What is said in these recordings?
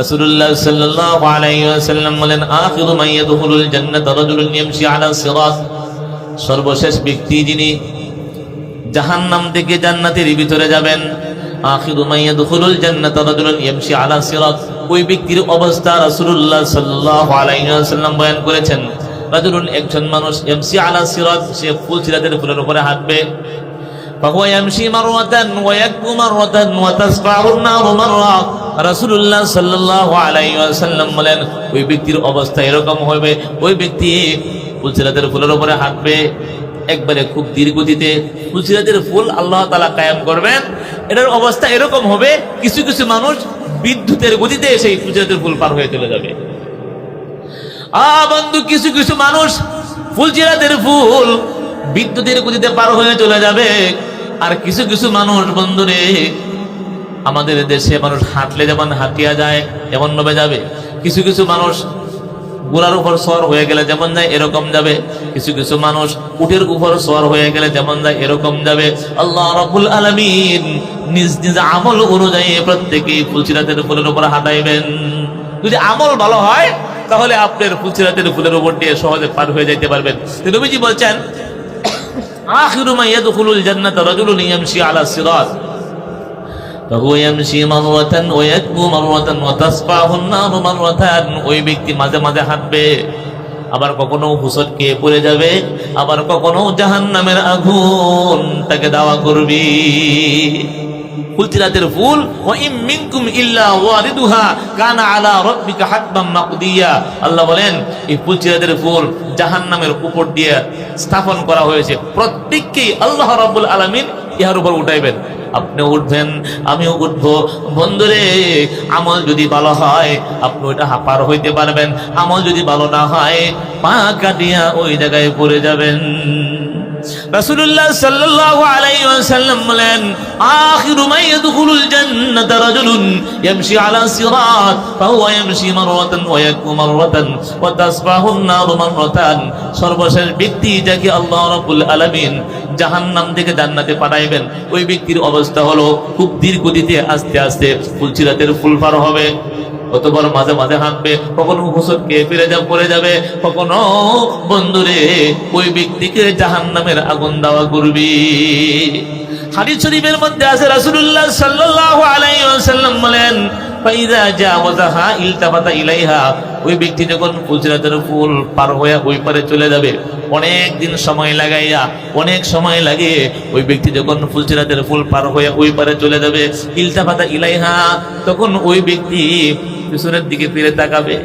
রাসূলুল্লাহ সাল্লাল্লাহু আলাইহি ওয়াসাল্লাম বলেন আখিরু মান ইয়াদখুলুল জান্নাতা রাজুলুন ইয়ামশি আলা সিরাত সর্বশেষ ব্যক্তি যিনি জাহান্নাম থেকে জান্নাতের ভিতরে যাবেন আখিরু মান ইয়াদখুলুল জান্নাতা রাজুলুন ইয়ামশি আলা সিরাত ওই ব্যক্তির অবস্থা রাসূলুল্লাহ সাল্লাল্লাহু আলাইহি ওয়াসাল্লাম বয়ান করেছেন রাজুলুন একজন মানুষ ইয়ামশি আলা সিরাত সে ফুল সিরাতের ফুলের উপরে হাঁটবে فهو يمشي مرة ويكبو مرة وتسفعه النار مرة রাসূলুল্লাহ সাল্লাল্লাহু আলাইহি ওয়াসাল্লাম বলেন, ওই ব্যক্তির অবস্থা এরকম হবে, ওই ব্যক্তি ফুলসিরাতের ফুলের উপরে হাঁটবে, একবারে খুব দীর্ঘতিতে ফুলসিরাতের ফুল আল্লাহ তালা কায়েম করবেন, এটার অবস্থা এরকম হবে, কিছু কিছু মানুষ বিদ্যুতের গতিতে সেই ফুলসিরাতের ফুল পার হয়ে চলে যাবে। আ বন্ধু, কিছু কিছু মানুষ ফুলচিরাতের ফুল বিদ্যুতের গতিতে পার হয়ে চলে যাবে, আর কিছু কিছু মানুষ বন্ধুরে আমাদের দেশে মানুষ হাঁটলে যেমন হাঁটিয়া যায় এমন ভাবে যাবে। কিছু কিছু মানুষ গোড়ার উপর সর হয়ে গেলে যেমন যায়, এরকম যাবে। কিছু কিছু মানুষ উটের উপর সর হয়ে গেলে যেমন যায়, এরকম যাবে। আল্লাহ রাব্বুল আলামিন নিজ নিজ আমল অনুযায়ী প্রত্যেকেই ফুলচিরাতের ফুলের উপর হাঁটাইবেন। যদি আমল ভালো হয়, তাহলে আপনার ফুলচিরাতের ফুলের উপর দিয়ে সহজে পার হয়ে যেতে পারবেন। নবীজি বলছেন, আখিরু মা ইয়াদখুলুল জান্নাত রাজুলুন ইয়ামশি আলা সিরাত। فهو يمشي مرة ويكبو مرة وتصفعه النار مرة ওই ব্যক্তি মাঝে মাঝে হাঁটবে আবার কখনো হুসট কে পড়ে যাবে আবার কখনো জাহান্নামের আগুন তাকে দাওয়া করবি ফুলচিরাতের ফুল ওয়া ইম মিনকুম ইল্লা ওয়ারিদুহা কানা আলা রাব্বিকা হাতমান মাকদিয়া আল্লাহ বলেন এই ফুলচিরাতের ফুল জাহান্নামের উপর দিয়ে স্থাপন করা হয়েছে প্রত্যেককেই আল্লাহ রাব্বুল আলামিন ইহার উপর উঠাইবেন আপনি উঠবেন, আমিও উঠব। বন্ধুরে, আমল যদি ভালো হয়, আপনি ওইটা হাঁপার হইতে পারবেন। আমল যদি ভালো না হয়, পা কাটিয়া ওই জায়গায় পড়ে যাবেন। রাসূলুল্লাহ সাল্লাল্লাহু আলাইহি ওয়াসাল্লাম বলেন, আখিরু মা ইয়াদখুলুল জান্নাতা রাজুলুন ইয়ামশি আলা সিরাত, ফাহুয়া ইয়ামশি মাররাতান ওয়া ইয়াকু মাররাতান ওয়া তাসবাহু আন-নার মাররাতান। সর্বশেষ ব্যক্তি যাকে আল্লাহ রাব্বুল আলামিন জাহান্নাম থেকে জান্নাতে পাঠাইবেন, ওই ব্যক্তির অবস্থা হলো খুব ধীর গতিতে আস্তে আস্তে ফুলচিরাতের ফুল পার হবে। অতবার মাঝে মাঝে হাঁটবে কখনো হুসনকে ফিরে যা, পড়ে যাবে, কখনো বন্ধুরে ওই ব্যক্তিকে জাহান নামের আগুন দেওয়া করবি। শরীফের মধ্যে আছে বলেন যখন ফুল পার হয়ে ওই পারে চলে যাবে, অনেক দিন সময় লাগাইয়া, অনেক সময় লাগে ওই ব্যক্তি যখন ফুল পার হয়ে ওই পারে চলে যাবে ইলাইহা, তখন ওই ব্যক্তি পিছনের দিকে ফিরে তাকাবে।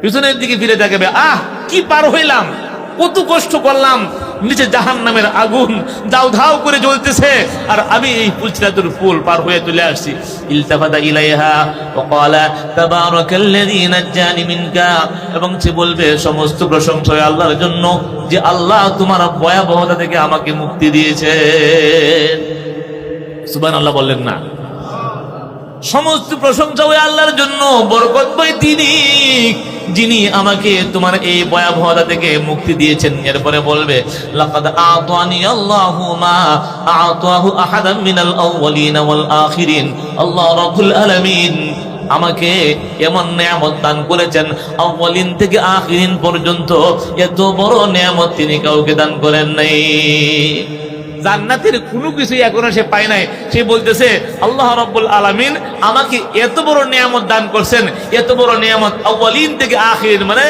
পিছনের দিকে ফিরে তাকাবে, আহ, কি পার হইলাম, কত কষ্ট করলাম, নিচে জাহান নামের আগুন দাও ধাও করে জ্বলতেছে, আর আমি এই ফুলচিরাতুর ফুল পার হয়ে চলে আসছি। ইলতাফাদা ইলাইহা ওয়া ক্বালা, তাবারাকাল্লাযী নাজ্জানি মিনকা। এবং সে বলবে, সমস্ত প্রশংসা আল্লাহর জন্য, যে আল্লাহ তোমার ভয়াবহতা থেকে আমাকে মুক্তি দিয়েছে সুবহানাল্লাহ বললেন না। সমস্ত প্রশংসা ওই আল্লাহর জন্য, বরকত বই তিনি, যিনি আমাকে তোমার এই ভয়াবহতা থেকে মুক্তি দিয়েছেন। এরপরে বলবে আমাকে এমন নিয়ামত দান করেছেন, আউয়ালিন থেকে আখিরিন পর্যন্ত এত বড় নিয়ামত তিনি কাউকে দান করেন নাই। জান্নাতের কোনো কিছুই এখনও সে পায় নাই। সে বলতেছে, আল্লাহ রাব্বুল আলামিন আমাকে এত বড় নিয়ামত দান করছেন, এত বড় নিয়ামত আউয়ালিন থেকে আখির মানে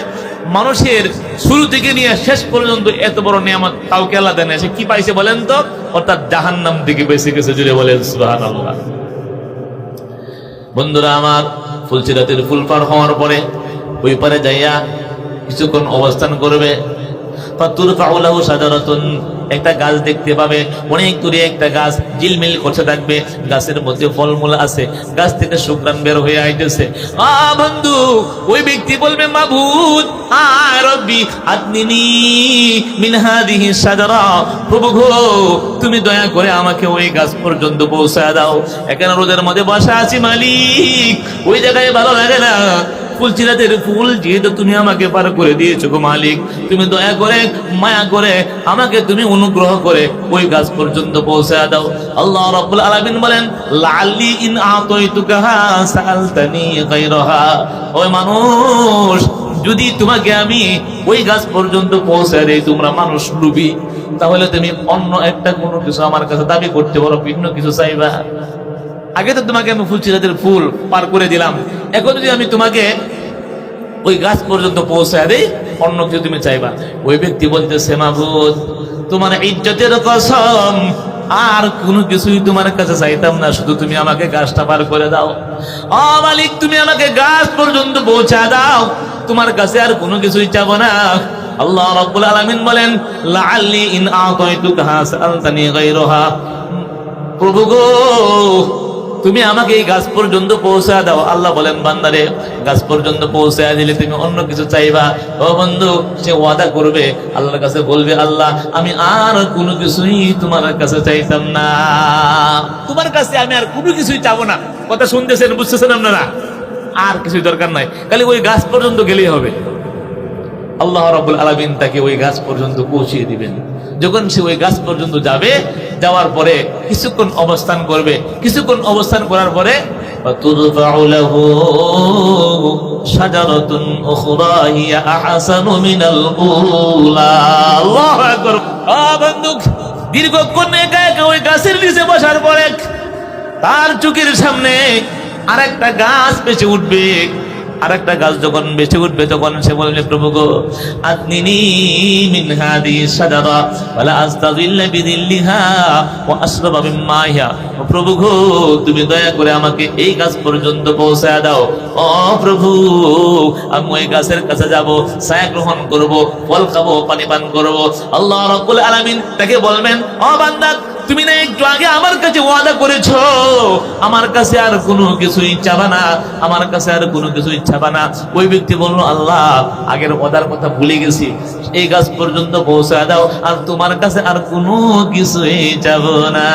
মানুষের শুরু থেকে নিয়ে শেষ পর্যন্ত এত বড় নিয়ামত কাউকে আল্লাহ দেন সে কি পাইছে বলেন তো? অর্থাৎ জাহান্নাম থেকে বেঁচে গেছে জুড়ে বলেন সুহান আল্লাহ বন্ধুরা আমার, ফুলচিরাতের ফুল পার হওয়ার পরে ওই পারে যাইয়া কিছুক্ষণ অবস্থান করবে। একটা গাছ দেখতে পাবে, অনেক দূরে একটা গাছ জিলমিল করতে থাকবে, গাছের মধ্যে ফলমূল আছে, গাছ থেকে শুক্রান বের হয়ে আইতেছে। আ বন্ধু, ওই ব্যক্তি বলবে, মাবুদ প্রভু গো, তুমি দয়া করে আমাকে ওই গাছ পর্যন্ত পৌঁছায় দাও। এখানে রোদের মধ্যে বসা আছি মালিক। ওই জায়গায় ভালো লাগে না। ফুলচিরাদের ফুল যেহেতু তুমি আমাকে পার করে দিয়েছ গো মালিক, তুমি দয়া করে, মায়া করে আমাকে তুমি অনুগ্রহ করে ওই গাছ পর্যন্ত পৌঁছে দাও। আল্লাহ রাব্বুল আলামিন বলেন, লাআল্লি ইন আতাইতুকাহা সাআলতানি গায়রাহা। ওই মানুষ, যদি তোমাকে আমি ওই গাছ পর্যন্ত পৌঁছে দেই, তোমরা মানুষ লুবি, তাহলে তুমি অন্য একটা কোনো কিছু আমার কাছে দাবি করতে পারো, ভিন্ন কিছু চাইবা। আগে তো তোমাকে আমি ফুল চিরাদের ফুল পার করে দিলাম। এখন যদি আমি তোমাকে ওই গাছ পর্যন্ত পৌঁছায় দেই, অন্য কিছু তুমি চাইবা। ওই ব্যক্তি বলতেছে মাহবুদ তোমার ইজ্জতের কসম, আর কোনো কিছুই তোমার কাছে চাইতাম না, শুধু তুমি আমাকে গাছটা পার করে দাও। ও মালিক, তুমি আমাকে গাছ পর্যন্ত পৌঁছা দাও, তোমার কাছে আর কোনো কিছুই চাবো না। আল্লাহ রাব্বুল আলামিন বলেন, লাআল্লি ইন আতাইতুকা সাআলতানি গায়রাহা। প্রভু গো তুমি আমাকে এই গাছ পর্যন্ত পৌঁছা দাও। আল্লাহ বলেন, বান্দারে, গাছ পর্যন্ত পৌঁছা দিলে তুমি অন্য কিছু চাইবা। ও বন্ধু, সে ওয়াদা করবে, আল্লাহর কাছে বলবে, আল্লাহ, আমি আর কোনো কিছুই তোমার কাছে চাইতাম না। তোমার কাছে আমি আর কোনো কিছুই চাবো না। কথা শুনতেছেন, বুঝতেছেন আপনারা? আর কিছুই দরকার নাই। খালি ওই গাছ পর্যন্ত গেলেই হবে। আল্লাহ রবুল আলমিন তাকে ওই গাছ পর্যন্ত পৌঁছিয়ে দিবেন। যখন সে ওই গাছ পর্যন্ত যাবে, যাওয়ার পরে কিছুক্ষণ অবস্থান করবে। কিছুক্ষণ অবস্থান করার পরে একা ওই গাছের নিচে বসার পরে তার চুকির সামনে আরেকটা গাছ বেঁচে উঠবে। আরেকটা গাছ যখন বেঁচে উঠবে, তখন সে বলবে, প্রভু গো প্রভু গো, তুমি দয়া করে আমাকে এই গাছ পর্যন্ত পৌঁছায় দাও। ও প্রভু আমি ওই গাছের কাছে যাব, ছায়া গ্রহণ করব, ফল খাব, পানি পান করব। আল্লাহ রাব্বুল আলামিন তাকে বলবেন, ও তুমি না একটু আগে আমার কাছে ওয়াদা করেছ? আমার কাছে আর কোনো কিছুই চাবা না। আমার কাছে আর কোনো কিছুই চাবা না। ওই ব্যক্তি বলল, আল্লাহ, আগের ওয়াদার কথা ভুলে গেছি। এই গাছ পর্যন্ত পৌঁছা দাও। আর তোমার কাছে আর কোনো কিছুই চাব না।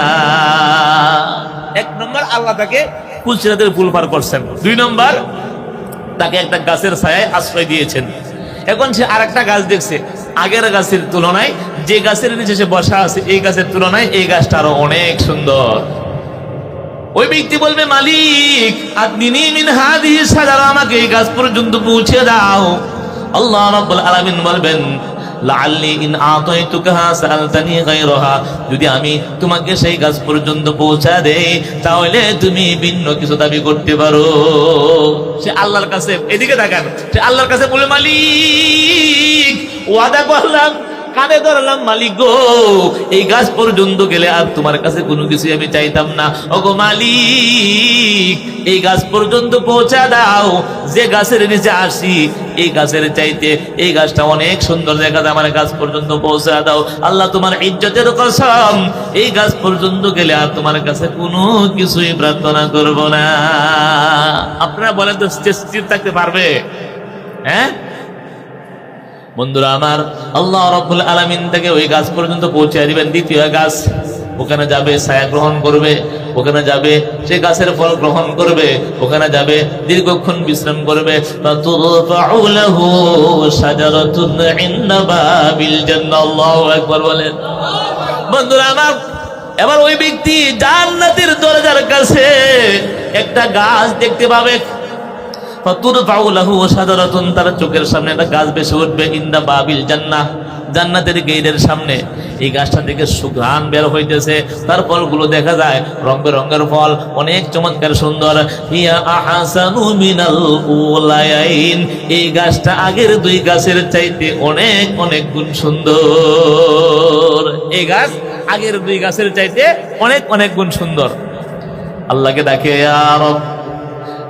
এক নম্বর আল্লাহ তাকে ফুলসিরাতের ফুল পার করছেন। দুই নম্বর, তাকে একটা গাছের ছায়ায় আশ্রয় দিয়েছেন। এখন সে আর একটা গাছ দেখছে। আগের গাছের তুলনায় যে গাছের নিচে সে বসা আছে, এই গাছের তুলনায় এই গাছটা আরও অনেক সুন্দর। ওই ব্যক্তি বলবে, মালিক আমাকে এই গাছ পর্যন্ত পৌঁছে দাও। আল্লাহ রাব্বুল আলামিন বলবেন যদি আমি তোমাকে সেই গাছ পর্যন্ত পৌঁছা দেই, তাহলে তুমি ভিন্ন কিছু দাবি করতে পারো। সে আল্লাহর কাছে, এদিকে তাকান, সে আল্লাহর কাছে বলে, মালিক, ওয়াদা করলাম কানে ধরলাম, মালিক গো, এই গাছ পর্যন্ত গেলে আর তোমার কাছে কোনো কিছু আমি চাইতাম না। ওগো মালিক, এই গাছ পর্যন্ত পৌঁছা দাও। যে গাছের নিচে আসি, এই গাছের চাইতে এই গাছটা অনেক সুন্দর দেখা আমার গাছ পর্যন্ত পৌঁছা দাও। আল্লাহ তোমার ইজ্জতের কসম, এই গাছ পর্যন্ত গেলে আর তোমার কাছে কোনো কিছুই প্রার্থনা করব না। আপনারা বলেন তো, স্থির থাকতে পারবে? হ্যাঁ? বন্ধুরা আমার, আল্লাহ রব্বুল আলামিন থেকে ওই গাছ পর্যন্ত পৌঁছে দিবেন। দ্বিতীয় গাছ, ওখানে যাবে ছায়া গ্রহণ করবে, ওখানে যাবে, সে গাছের ফল গ্রহণ করবে, ওখানে যাবে, দীর্ঘক্ষণ বিশ্রাম করবে। বলেন। বন্ধুরা আমার, এবার ওই ব্যক্তি জান্নাতের দরজার কাছে একটা গাছ দেখতে পাবে। ফাতুরফাউ তার চোখের সামনে একটা গাছ বেশি উঠবে, ইন্দা বাবিল জান্নাহ। জান্নাতের গেটের সামনে এই গাছটা থেকে সুঘ্রাণ বের হইতেছে। তার ফলগুলো দেখা যায় রং বেরঙের ফল, অনেক চমৎকার সুন্দর। এই গাছটা আগের দুই গাছের চাইতে অনেক অনেক গুণ সুন্দর। এই গাছ আগের দুই গাছের চাইতে অনেক অনেক গুণ সুন্দর। আল্লাহকে ডাকে আর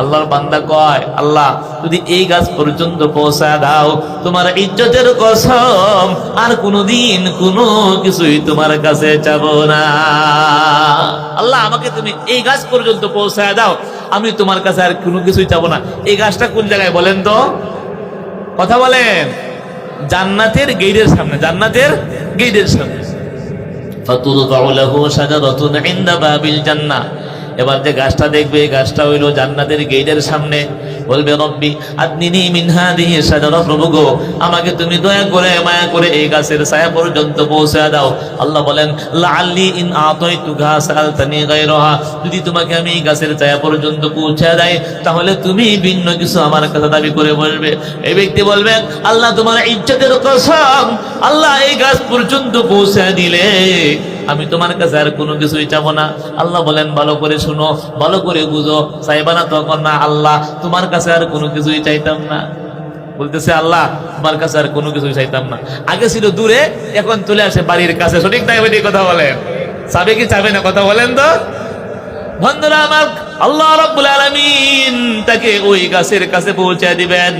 আল্লাহর বান্দা কয়, আল্লাহ, যদি এই গাছ পর্যন্ত পৌঁছা দাও, তোমার ইজ্জতের কসম, আর কোনোদিন কোনো কিছুই তোমার কাছে যাব না। আল্লাহ, আমাকে তুমি এই গাছ পর্যন্ত পৌঁছায় দাও, আমি তোমার কাছে আর কোনো কিছুই চাবো না। এই গাছটা কোন জায়গায় বলেন তো? কথা বলেন। জান্নাতের গেইডের সামনে, জান্নাতের গেইডের সামনে। ফাতুদু বাউলাহু সাজারাতুন ইনদা বাবিল জান্নাহ। এবার যে গাছটা দেখবে গাছটা হইল জান্নাতের গেটের সামনে। বলবে, রব্বি, আদনিনি মিন হাদিহি শাজারা প্রভু গো, আমাকে তুমি দয়া করে, মায়া করে এই গাছের ছায়া পর্যন্ত পৌঁছে দাও। আল্লাহ বলেন, লাআল্লি ইন আতাইতুকা সালতানি গায়রাহা, যদি তোমাকে আমি এই গাছের ছায়া পর্যন্ত পৌঁছে দেয় তাহলে তুমি ভিন্ন কিছু আমার কাছে দাবি করে বলবে। এই ব্যক্তি বলবে, আল্লাহ তোমার ইজ্জতের কসম, আল্লাহ এই গাছ পর্যন্ত পৌঁছে দিলে আমি তোমার কাছে আর কোনো কিছুই চাবো না। আল্লাহ বলেন, ভালো করে শুনো, ভালো করে বুঝো। চাইবা না তখন না আল্লাহ, তোমার কাছে আর কোনো কিছুই চাইতাম না। বলতেছে আল্লাহ, তোমার কাছে আর কোনো কিছুই চাইতাম না। আগে ছিল দূরে, এখন চলে আসে বাড়ির কাছে। সঠিক না বেটি কথা বলেন? চাবে কি চাবে না কথা বলেন তো? বন্ধুরা আমার, আল্লাহ রাব্বুল আলামিন তাকে ওই গাছের কাছে পৌঁছে দিবেন।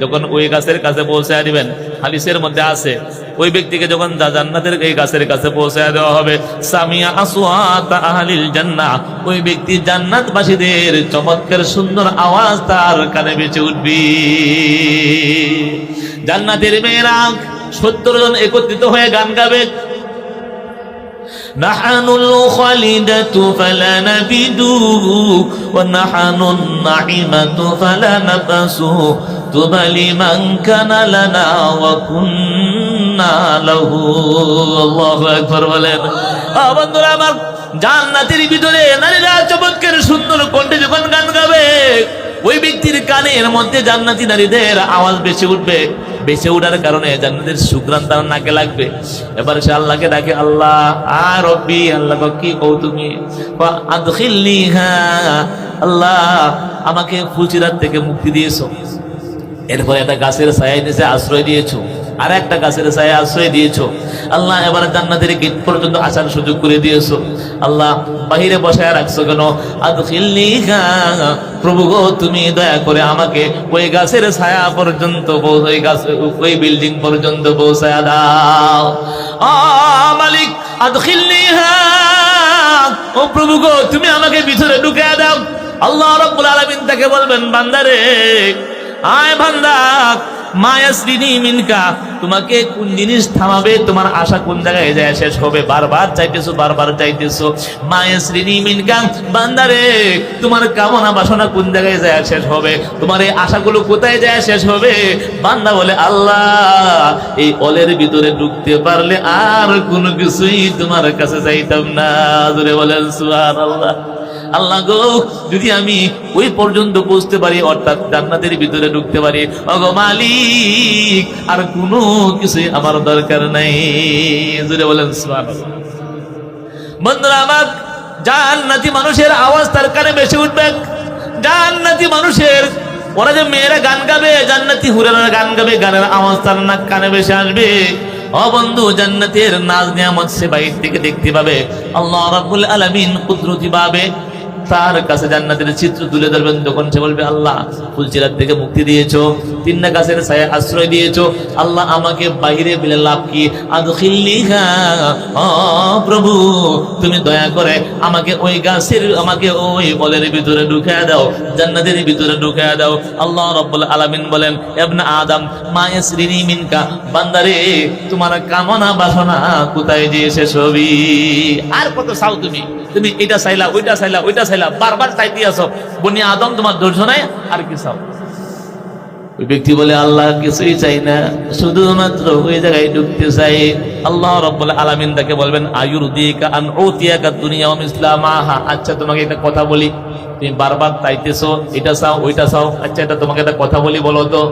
যখন ওই গাছের কাছে পৌঁছে দিবেন, হাদিসের মধ্যে আছে ওই ব্যক্তিকে যখন জা- জান্নাতের এই গাছের কাছে পৌঁছে দেওয়া হবে সামিয়া আসওয়াত আহলিল জান্নাহ ওই ব্যক্তি জান্নাতবাসীদের চমৎকার সুন্দর আওয়াজ তার কানে বেঁচে উঠবে জান্নাতের মেয়েরা সত্তর জন একত্রিত হয়ে গান গাবে نحن الخالدة فلا نبدو ونحن النعمة فلا نبأس طوبى لمن كان لنا وكنا বন্ধুরা, আমার ভিতরে নারীরা চমৎকার সুন্দর কণ্ঠে যখন গান গাবে, ওই ব্যক্তির কানের মধ্যে জান্নাতি নারীদের আওয়াজ বেশি উঠবে। বেঁচে কারণে জান্নাতের সুগ্রান তার নাকে লাগবে। এবার সে আল্লাহকে ডাকে, আল্লাহ আর রব্বি, আল্লাহ কি কৌ তুমি? আল্লাহ, আমাকে ফুলচিরাত থেকে মুক্তি দিয়েছ। এরপরে একটা গাছের সায় নিচে আশ্রয় দিয়েছ। আর একটা গাছের ছায়া আশ্রয় দিয়েছ। আল্লাহ এবার জান্নাতের গেট পর্যন্ত আসার সুযোগ করে দিয়েছ। আল্লাহ বাহিরে বসায় রাখছো কেন? প্রভু গো, তুমি দয়া করে আমাকে ওই গাছের ছায়া পর্যন্ত ওই গাছ ওই বিল্ডিং পর্যন্ত পৌঁছায় দাও। মালিক, আদখিলনি হ্যাঁ ও প্রভু গো, তুমি আমাকে ভিতরে ঢুকে দাও। আল্লাহ রাব্বুল আলামিন তাকে বলবেন, বান্দারে, আয় বান্দা তোমাকে কোন জিনিস থামাবে? তোমার আশা কোন জায়গায় যায়, শেষ হবে। বারবার চাইতেছো বারবার চাইতেছো। মিনকা, বান্দারে, তোমার কামনা বাসনা কোন জায়গায় যায়, শেষ হবে। তোমার এই আশাগুলো কোথায় যায়, শেষ হবে? বান্দা বলে, আল্লাহ, এই অলের ভিতরে ঢুকতে পারলে আর কোনো কিছুই তোমার কাছে চাইতাম না। বলেন আল্লাহ গো, যদি আমি ওই পর্যন্ত পৌঁছতে পারি, অর্থাৎ জান্নাতের ভিতরে ঢুকতে পারি অগো মালিক, আর কোনো কিছুই আমার দরকার নাই। জুড়ে বলেন। বন্ধুরা, আমার জান্নাতি মানুষের আওয়াজ তার কানে বেশি উঠবে। জান্নাতি মানুষের, ওরা যে মেয়েরা গান গাবে, জান্নাতি হুরারা গান গাবে, গানের আওয়াজ তার নাক কানে বেশি আসবে। ও বন্ধু, জান্নাতের নাজ নিয়ামত সে বাইর থেকে দেখতে পাবে। আল্লাহ রাব্বুল আলামিন কুদরতি পাবে তার কাছে জান্নাতের চিত্র তুলে ধরবেন। তখন সে বলবে, আল্লাহ ফুলচিরাত থেকে মুক্তি দিয়েছ তিনটা গাছের ছায়া আশ্রয় দিয়েছ। আল্লাহ আমাকে বাইরে পেলে লাভ কি? আদখিল্লিহা প্রভু, তুমি দয়া করে আমাকে ওই গাছের, আমাকে ওই বলের ভিতরে ঢুকিয়ে দাও, জান্নাতের ভিতরে ঢুকিয়ে দাও। আল্লাহ রাব্বুল আলামিন বলেন ইবনে আদম, মা ইয়াসরিনি মিনকা, বান্দারে, তোমার কামনা বাসনা কোথায় যে শেষ হবি আর কত চাও তুমি? তুমি এটা চাইলা, ওইটা চাইলা, ওইটা বারবার চাইতে আসো। বনি আদম তোমার ধৈর্য নাই আর কি চাও? ওই ব্যক্তি বলে আল্লাহ কিছুই চাই না। শুধুমাত্র ওই জায়গায় ঢুকতে চাই। আল্লাহ রব্বুল আলামিন তাকে বলবেন আয়ুর দিকা আন উতিয়াকা দুনিয়া ওয়া ইসলামাহা আচ্ছা তোমাকে একটা কথা বলি। তুমি বারবার চাইতেছো এটা চাও ওইটা চাও। আচ্ছা এটা তোমাকে একটা কথা বলি বলো তো।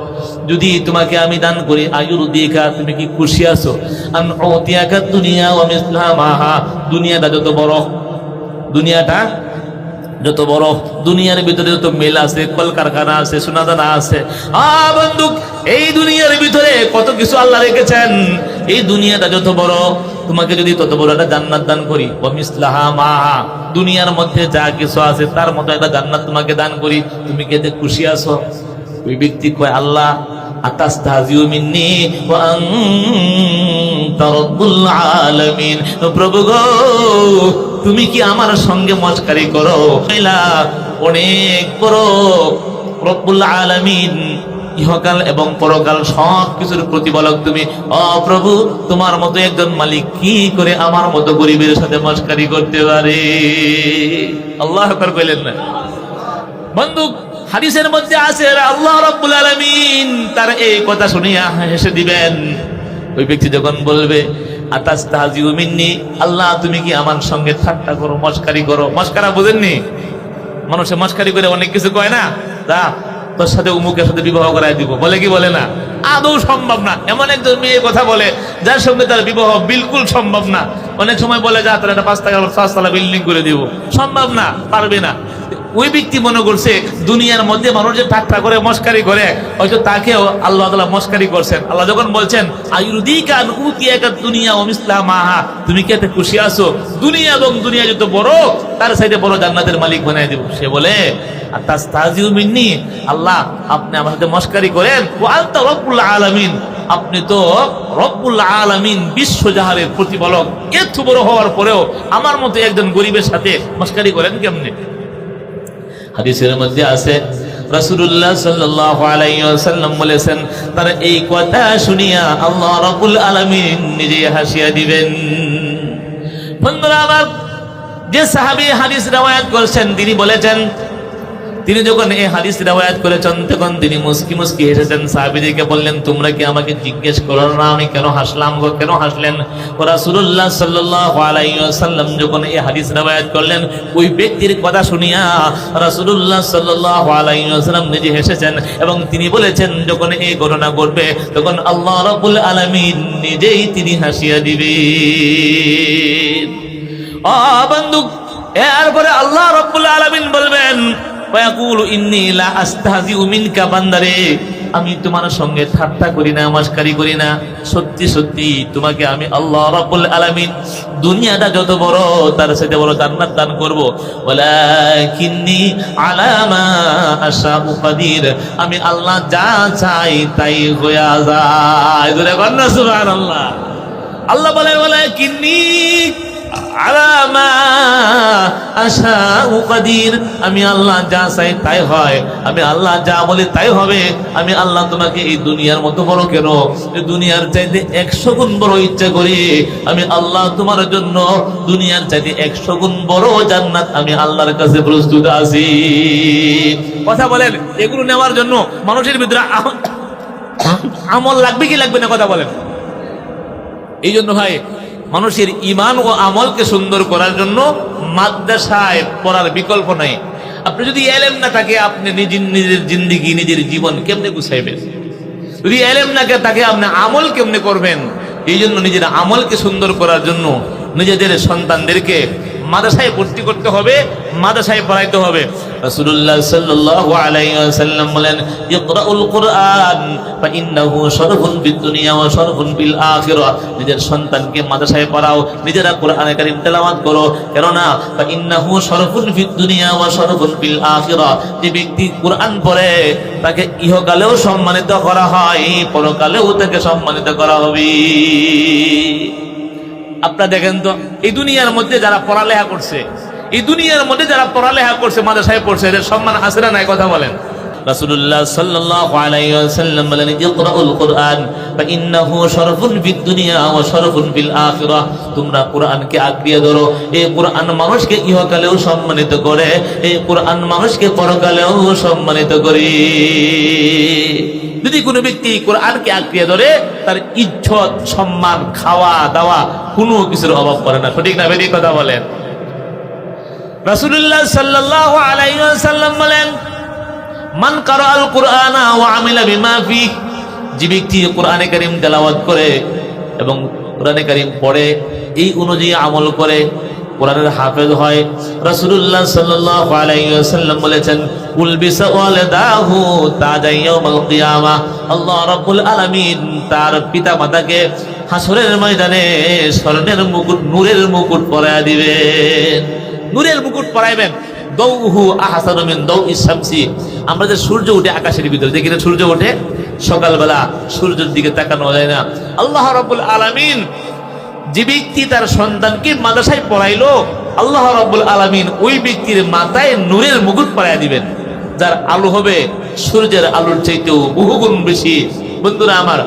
যদি তোমাকে আমি দান করি আয়ুর দিকা তুমি কি খুশি আছো? আন উতিয়াকা দুনিয়া ওয়া ইসলামাহা দুনিয়াটা যত বড় দুনিয়াটা যত বড় দুনিয়ার ভিতরে যত মেল আছে, কলকারখানা আছে, সোনাদানা আছে আ বন্ধু এই দুনিয়ার ভিতরে কত কিছু আল্লাহ রেখেছেন। এই দুনিয়াটা যত বড়, তোমাকে যদি তত বড় একটা জান্নাত দান করি ও মিসলাহা মাহা, দুনিয়ার মধ্যে যা কিছু আছে, তার মতো একটা জান্নাত তোমাকে দান করি, তুমি কি এতে খুশি আছো? ওই ব্যক্তি কয়, আল্লাহ প্রভু গো তুমি কি আমার সঙ্গে মস্কারি করো? অনেক বড়। রব্বুল আলামিন ইহকাল এবং পরকাল সব কিছুর প্রতিপালক তুমি। অ প্রভু, তোমার মতো একজন মালিক কি করে আমার মতো গরিবের সাথে মস্কারি করতে পারে? আল্লাহ কইলেন না? বন্ধু হাদিসের মধ্যে আছে, আল্লাহ রাব্বুল আলামিন তার এই কথা শুনিয়া হেসে দিবেন। ওই ব্যক্তি যখন বলবে আতাস্তাজিউ মিন্নি, আল্লাহ, তুমি কি আমার সঙ্গে ঠাট্টা করো, মস্কারি করো? মস্কারা বুঝেননি? মানুষে মস্কারি করে অনেক কিছু কয় না? তা তোর সাথে উমুকের সাথে বিবাহ করাই দিব। বলে কি বলে না? আদৌ সম্ভব না। এমন একজন মেয়ে কথা বলে, যার সঙ্গে তার বিবাহ বিলকুল সম্ভব না। অনেক সময় বলে, যা তার একটা পাঁচতলা পাঁচতলা বিল্ডিং করে দিব। সম্ভব না, পারবে না। ওই ব্যক্তি মনে করছে, দুনিয়ার মধ্যে মানুষ যে ঠাট্টা করে, মস্কারি করে, হয়তো তাকেও আল্লাহ তালা মস্কারি করছেন। আল্লাহ যখন বলছেন আয়ুরুদিকান উতিয়াকা দুনিয়া অমিসলা মাহা তুমি কি এতে খুশি আছো? দুনিয়া এবং দুনিয়া যত বড়, তার সাইডে বড় জান্নাতের মালিক বানাই দিব। সে বলে মিন্নি আল্লাহ, আপনি আমার সাথে মস্কারি করেন। ও আলতা রব্বুল আলামিন আপনি তো রব্বুল আলামিন বিশ্বজাহারের প্রতিপালক। এত বড় হওয়ার পরেও আমার মতো একজন গরিবের সাথে মস্কারি করেন কেমনে? হাদিসের মধ্যে আছে, রাসূলুল্লাহ সাল্লাল্লাহু আলাইহি ওয়াসাল্লাম বলেছেন, তার এই কথা শুনিয়া আল্লাহ রাব্বুল আলামিন নিজে হাসিয়া দিবেন। বন্ধুরা, আমার যে সাহাবী হাদিস রওয়ায়াত করেছেন, তিনি বলেছেন তিনি যখন এই হাদিস রওয়ায়াত করেছেন, তখন তিনি মুস্কি মুস্কি হেসেছেন। সাহাবীদেরকে বললেন, তোমরা কি আমাকে জিজ্ঞেস করো না, আমি কেন হাসলাম গো, কেন হাসলেন? ও রাসূলুল্লাহ সাল্লাল্লাহু আলাইহি ওয়াসাল্লাম যখন এই হাদিস রওয়ায়াত করলেন, ওই ব্যক্তির কথা শুনিয়া রাসূলুল্লাহ সাল্লাল্লাহু আলাইহি ওয়াসাল্লাম নিজে হেসেছেন এবং তিনি বলেছেন, যখন এই ঘটনা ঘটবে, তখন আল্লাহ রাব্বুল আলামিন নিজেই তিনি হাসিয়া দিবেন। ও বন্ধু, এরপরে আল্লাহ রাব্বুল আলামিন বলবেন আমি তোমার সঙ্গে ঠাট্টা করি না মাস্কারি করি না। সত্যি সত্যি, তোমাকে আমি আল্লাহ রাব্বুল আলামিন দুনিয়াটা যত বড়, তার সাথে বড় জান্নাত দান করব। ওয়ালাকিন্নি আলা মা আশাউ কাদির, আমি আল্লাহ যা চাই তাই হইয়া যায়। সুবহানাল্লাহ। আল্লাহ বলে, ওয়ালাকিন্নি আলামা আশা আমি আল্লাহ যা চাই তাই হয়। আমি আল্লাহ যা বলি তাই হবে। আমি আল্লাহ তোমাকে এই দুনিয়ার মতো বড় কেন? দুনিয়ার চাইতে একশো গুণ বড় ইচ্ছা করি। আমি আল্লাহ তোমার জন্য দুনিয়ার চাইতে একশো গুণ বড় জান্নাত আমি আল্লাহর কাছে প্রস্তুত আছি। কথা বলেন, এগুলো নেওয়ার জন্য মানুষের ভিতরে আমল লাগবে কি লাগবে না কথা বলেন। এই জন্য ভাই, মানুষের ইমান ও আমলকে সুন্দর করার জন্য মাদ্রাসায় পড়ার বিকল্প নাই। আপনি যদি এলেম না থাকে, আপনি নিজের নিজের জিন্দিগি, নিজের জীবন কেমনে গুছাইবেন? যদি এলেম না থাকে, আপনি আমল কেমনে করবেন? এই জন্য নিজের আমলকে সুন্দর করার জন্য নিজেদের সন্তানদেরকে মাদ্রাসায় ভর্তি করতে হবে, মাদ্রাসায় পড়াইতে হবে। রাসূলুল্লাহ সাল্লাল্লাহু আলাইহি ওয়াসাল্লাম বলেন, ইকরাউল কুরআন, ফাইন্নাহু শরফুন ফিদ দুনিয়া ওয়া শরফুন ফিল আখিরাহ। নিজের সন্তানকে মাদ্রাসায় পড়াও, নিজেরা কোরআনে কারীম তেলাওয়াত করো। কেননা, ফাইন্নাহু শরফুন ফিদ দুনিয়া ওয়া শরফুন ফিল আখিরাহ। যে ব্যক্তি কোরআন পড়ে, তাকে ইহকালেও সম্মানিত করা হয়, পরকালেও তাকে সম্মানিত করা হবে। আপনারা দেখেন তো, এই দুনিয়ার মধ্যে যারা পড়ালেখা করছে এই দুনিয়ার মধ্যে যারা পড়ালেখা করছে, মাদ্রাসায় পড়ছে, এদের সম্মান আছে না নাই কথা বলেন? সম্মানিত করে যদি কোনো ব্যক্তি কোরআনকে আঁকড়িয়ে ধরে, তার ইজ্জত, সম্মান খাওয়া দাওয়া কোনো কিছুর অভাব করে না। সঠিক না বেরিয়ে কথা বলেন? রাসূলুল্লাহ সাল্লাল্লাহু আলাইহি ওয়াসাল্লাম বলেন, মান কারা আল কুরআনা ওয়া আমিলা বিমা ফি যে ব্যক্তি কোরআনে কারীম তেলাওয়াত করে এবং কোরআনে কারীম পড়ে, এই অনুযায়ী আমল করে, কোরআনের হাফেজ হয়। রাসূলুল্লাহ সাল্লাল্লাহু আলাইহি ওয়াসাল্লাম বলেছেন উলবিসা ওয়ালাদাহু তাজা ইয়াউমাল কিয়ামা আল্লাহ রাব্বুল আলামিন তার পিতা মাতাকে হাসরের ময়দানে স্বর্ণের মুকুট, নূরের মুকুট পরায়া দিবেন। নূরের মুকুট পরাইবেন। দৌহু আহাসানু মিন দৌই শামসি। আমরা যে সূর্য উঠে আকাশের ভিতরে, দেখি না সূর্য ওঠে? সকালবেলা সূর্যের দিকে তাকানো যায় না। আল্লাহ রাব্বুল আলামিন যে ব্যক্তি তার সন্তানকে মাদ্রাসায় পড়াইলো, আল্লাহ রাব্বুল আলামিন ওই ব্যক্তির মাথায় নূরের মুকুট পরাইয়া দিবেন, যার আলো হবে সূর্যের আলোর চাইতেও বহুগুণ বেশি। বন্ধুরা আমার,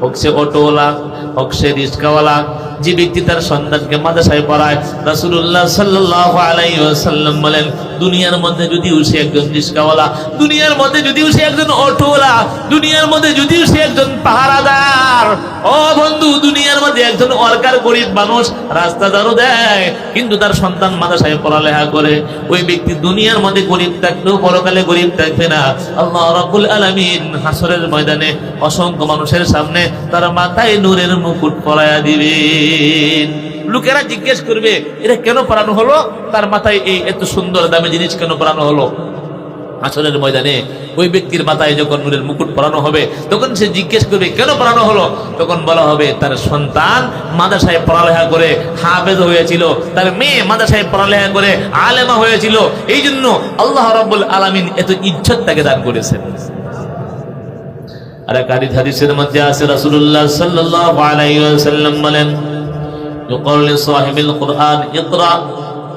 হোক সে অটোওয়ালা, হোক সে রিস্কাওয়ালা যে ব্যক্তি তার সন্তানকে মাদ্রাসায় পড়ায়, রাসূলুল্লাহ সাল্লাল্লাহু আলাইহি ওয়াসাল্লাম বলেন, দুনিয়ার মধ্যে যদিও সে একজন রিস্কাওয়ালা, দুনিয়ার মধ্যে যদিও সে একজন অটোওয়ালা, দুনিয়ার মধ্যে যদিও সে একজন পাহারাদার, ও বন্ধু, দুনিয়ার মধ্যে একজন অর্কার গরিব মানুষ রাস্তা দারু দেয়, কিন্তু তার সন্তান মাদ্রাসায় পড়ালেখা করে, ওই ব্যক্তি দুনিয়ার মধ্যে গরিব থাকলেও পরকালে গরিব থাকবে না। আল্লাহ রাব্বুল আলামিন হাসরের ময়দানে অসংখ্য মানুষের সামনে তার মাথায় নূরের মুকুট পরায়া দিবেন লোকেরা জিজ্ঞেস করবে, এটা কেন পরানো হলো? তার মাথায় এই এত সুন্দর দামি জিনিস কেন পরানো হলো? আসরের ময়দানে ওই ব্যক্তির মাথায় যখন নূরের মুকুট পরানো হবে, তখন সে জিজ্ঞেস করবে, কেন পরানো হলো? তখন বলা হবে, তার সন্তান মাদ্রাসায় পড়ালেখা করে হাফেজ হয়েছিল। তার মেয়ে মাদ্রাসায় পড়ালেখা করে আলেমা হয়েছিল। এই জন্য আল্লাহ রাব্বুল আলামিন এত ইজ্জত তাকে দান করেছেন। আর হাদিস, হাদিসের মধ্যে আছে, রাসূলুল্লাহ সাল্লাল্লাহু আলাইহি ওয়াসাল্লাম বলেন يقول لصاحب القرآن اقرأ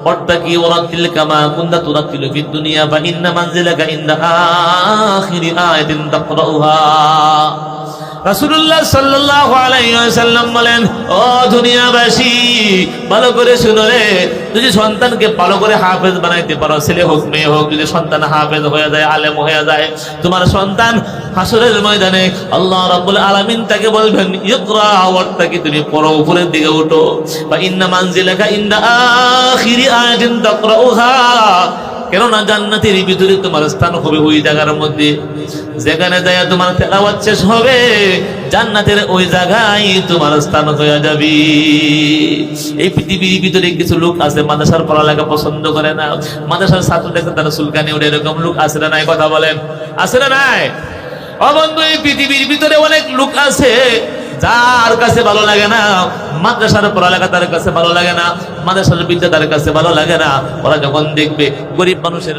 وارتقي ورتل كما كنت ترتل في الدنيا فإن منزلك عند آخر آية تقرأها রাসূলুল্লাহ সাল্লাল্লাহু আলাইহি ওয়াসাল্লাম বলেন, ও দুনিয়াবাসী, ভালো করে শুনো রে। যদি সন্তানকে ভালো করে হাফেজ বানাইতে পারো, ছেলে হোক, মেয়ে হোক, যদি সন্তান হাফেজ হয়ে যায়, আলেম হয়ে যায়, তোমার সন্তান হাসরের ময়দানে আল্লাহ রাব্বুল আলামিন তাকে বলবেন, ইকরা ওয়ার্তাকি তুমি পড়ো, উপরের দিকে উঠো। বা, ইন্না মানজিলাকা ইন্না আখিরি আয়াতিন তাকরাউহা। কেননা জান্নাতের ভিতরে তোমার স্থান হবে ওই জায়গার মধ্যে। যেখানে যায় তোমার তেলাওয়াত শেষ হবে, জান্নাতের ওই জায়গায় তোমার স্থান হয়ে যাবে। এই পৃথিবীর ভিতরে কিছু লোক আছে, মাদ্রাসার পড়ালেখা পছন্দ করে না। মাদ্রাসার ছাত্র দেখে তারা সুলকানি ওঠে এরকম লোক আছে না নাই? কথা বলেন। আছে না নাই? অবন্ধু এই পৃথিবীর ভিতরে অনেক লোক আছে যার কাছে ভালো লাগে না, মাদ্রাসার পড়ালেখা তার কাছে ভালো লাগে না, মাদ্রাসার বিদ্যা তার কাছে ভালো লাগে না, ওরা যখন দেখবে গরিব মানুষের